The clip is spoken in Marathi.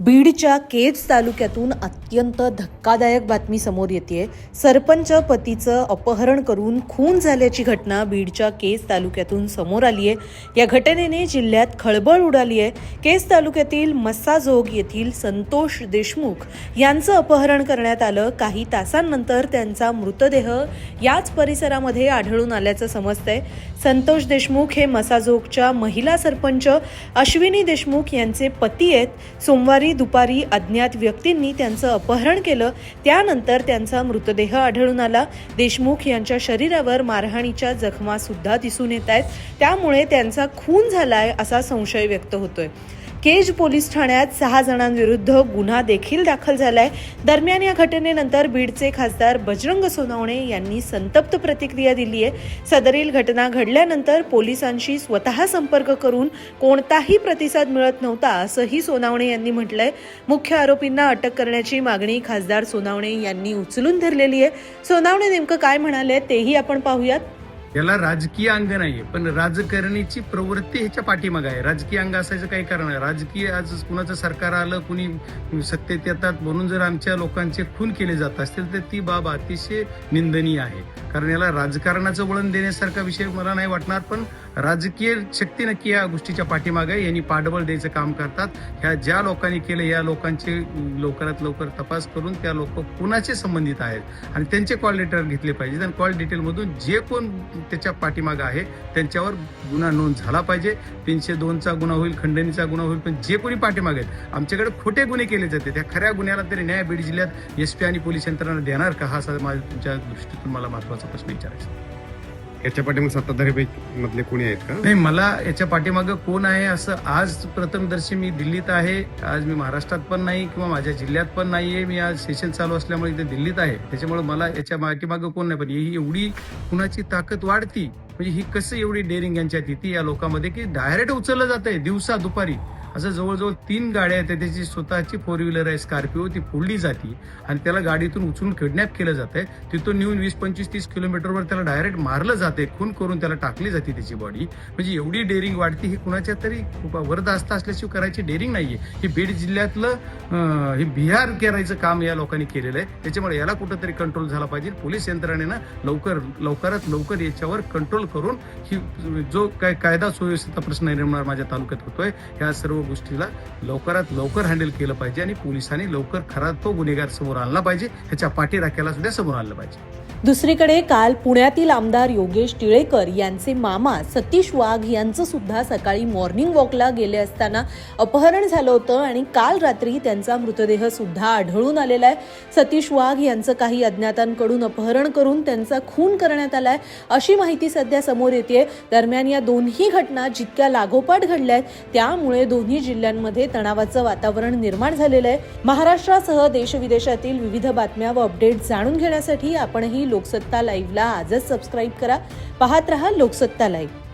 बीडच्या केज तालुक्यातून अत्यंत धक्कादायक बातमी समोर येते सरपंच पतीचं अपहरण करून खून झाल्याची घटना बीडच्या केज तालुक्यातून समोर आली आहे या घटनेने जिल्ह्यात खळबळ उडाली आहे केज तालुक्यातील मस्साजोग येथील संतोष देशमुख यांचं अपहरण करण्यात आलं. काही तासांनंतर त्यांचा मृतदेह याच परिसरामध्ये आढळून आल्याचं समजतंय. संतोष देशमुख हे मसाजोगच्या महिला सरपंच. अश्विनी देशमुख यांचे पती आहेत. सोमवारी दुपारी अज्ञात व्यक्तींनी त्यांचं अपहरण केलं. त्यानंतर त्यांचा मृतदेह आढळून आला. देशमुख यांच्या शरीरावर मारहाणीच्या जखमा सुद्धा दिसून येत आहेत. त्यामुळे त्यांचा खून झालाय असा संशय व्यक्त होतोय. केज पोलीस ठाण्यात सहा जणांविरुद्ध गुन्हा देखील दाखल झालाय. दरम्यान या घटनेनंतर बीडचे खासदार बजरंग सोनवणे यांनी संतप्त प्रतिक्रिया दिली आहे सदरील घटना घडल्यानंतर पोलिसांशी स्वतः संपर्क करून कोणताही प्रतिसाद मिळत नव्हता असंही सोनावणे यांनी म्हटलंय. मुख्य आरोपींना अटक करण्याची मागणी खासदार सोनावणे यांनी उचलून धरलेली आहे सोनावणे नेमकं काय म्हणाले तेही आपण पाहूयात. याला राजकीय अंग नाहीये पण राजकारणीची प्रवृत्ती ह्याच्या पाठीमागे आहे. राजकीय अंग असायचं काही कारण नाही. राजकीय आज कुणाचं सरकार आलं कुणी सत्तेत येतात म्हणून जर आमच्या लोकांचे खून केले जात असतील तर ती बाब अतिशय निंदनीय आहे. कारण याला राजकारणाचं वळण देण्यासारखा विषय मला नाही वाटणार पण राजकीय शक्ती नक्की या गोष्टीच्या पाठीमागे यांनी पाठबळ द्यायचं काम करतात. ह्या ज्या लोकांनी केलं या लोकांचे लवकरात लवकर तपास करून त्या लोक कुणाचे संबंधित आहेत? आणि त्यांचे कॉल लेटर घेतले पाहिजेत. आणि कॉल डिटेलमधून जे कोण त्याच्या पाठीमागं आहे. त्यांच्यावर गुन्हा नोंद झाला पाहिजे. तीनशे दोनचा गुन्हा होईल खंडणीचा गुन्हा होईल पण जे कोणी पाठीमागे आहेत आमच्याकडे खोटे गुन्हे केले जाते. त्या खऱ्या गुन्ह्याला तरी न्याय बीड जिल्ह्यात एस पी आणि पोलीस यंत्रणा देणार का? हा असा माझ्या तुमच्या दृष्टीतून मला महत्त्वाचा प्रश्न विचारायचा याच्या पाठीमागे सत्ताधारी मधले कोणी आहेत का? नाही मला याच्या पाठीमागं कोण आहे असं आज प्रथमदर्शी मी दिल्लीत आहे. आज मी महाराष्ट्रात पण नाही किंवा माझ्या जिल्ह्यात पण नाहीये. मी आज सेशन चालू असल्यामुळे इथे दिल्लीत आहे. त्याच्यामुळे मला याच्या पाठीमागं कोण नाही. पण ही एवढी कुणाची ताकद वाढती? म्हणजे ही कसं एवढी डेअरिंग यांच्यात येते या लोकांमध्ये की डायरेक्ट उचललं जात आहे दिवसा दुपारी? असं जवळजवळ तीन गाड्या आहेत त्याची स्वतःची फोर व्हीलर आहे स्कॉर्पिओ ती फोडली जाते आणि त्याला गाडीतून उचलून किडनॅप केलं जातंय तिथून नेऊन वीस पंचवीस तीस किलोमीटरवर त्याला डायरेक्ट मारलं जाते खून करून त्याला टाकली जाते त्याची बॉडी म्हणजे एवढी डेअरिंग वाढते ही कुणाच्या तरी वरदास्त असल्याशिवाय करायची डेअरिंग नाहीये. ही बीड जिल्ह्यातलं हे बिहार करायचं काम या लोकांनी केलेलं आहे. त्याच्यामुळे याला कुठंतरी कंट्रोल झाला पाहिजे. पोलीस यंत्रणेनं लवकर लवकरात लवकर याच्यावर कंट्रोल करून ही जो काय कायदा सुव्यवस्थेचा प्रश्न निर्माण माझ्या तालुक्यात होतोय ह्या सर्व गोष्टीला लवकरात लवकर हँडल केलं पाहिजे आणि पोलिसांनी लवकर खरा तो गुन्हेगार समोर आणला पाहिजे. ह्याच्या पाठीराख्याला सुद्धा समोर आणलं पाहिजे. दुसरीकडे काल पुण्यातील आमदार योगेश टिळेकर यांचे मामा सतीश वाघ यांचं सुद्धा सकाळी मॉर्निंग वॉकला गेले असताना अपहरण झालं होतं आणि काल रात्री त्यांचा मृतदेह सुद्धा आढळून आलेला आहे. सतीश वाघ यांचं काही अज्ञातांकडून अपहरण करून त्यांचा खून करण्यात आलाय अशी माहिती सध्या समोर येते दरम्यान या दोन्ही घटना जितक्या लागोपाठ घडल्या आहेत त्यामुळे दोन्ही जिल्ह्यांमध्ये तणावाचं वातावरण निर्माण झालेलं आहे. महाराष्ट्रासह देशविदेशातील विविध बातम्या व अपडेट जाणून घेण्यासाठी आपणही लोकसत्ता लाईव्हला आजच सबस्क्राईब करा. पाहत रहा लोकसत्ता लाईव्ह.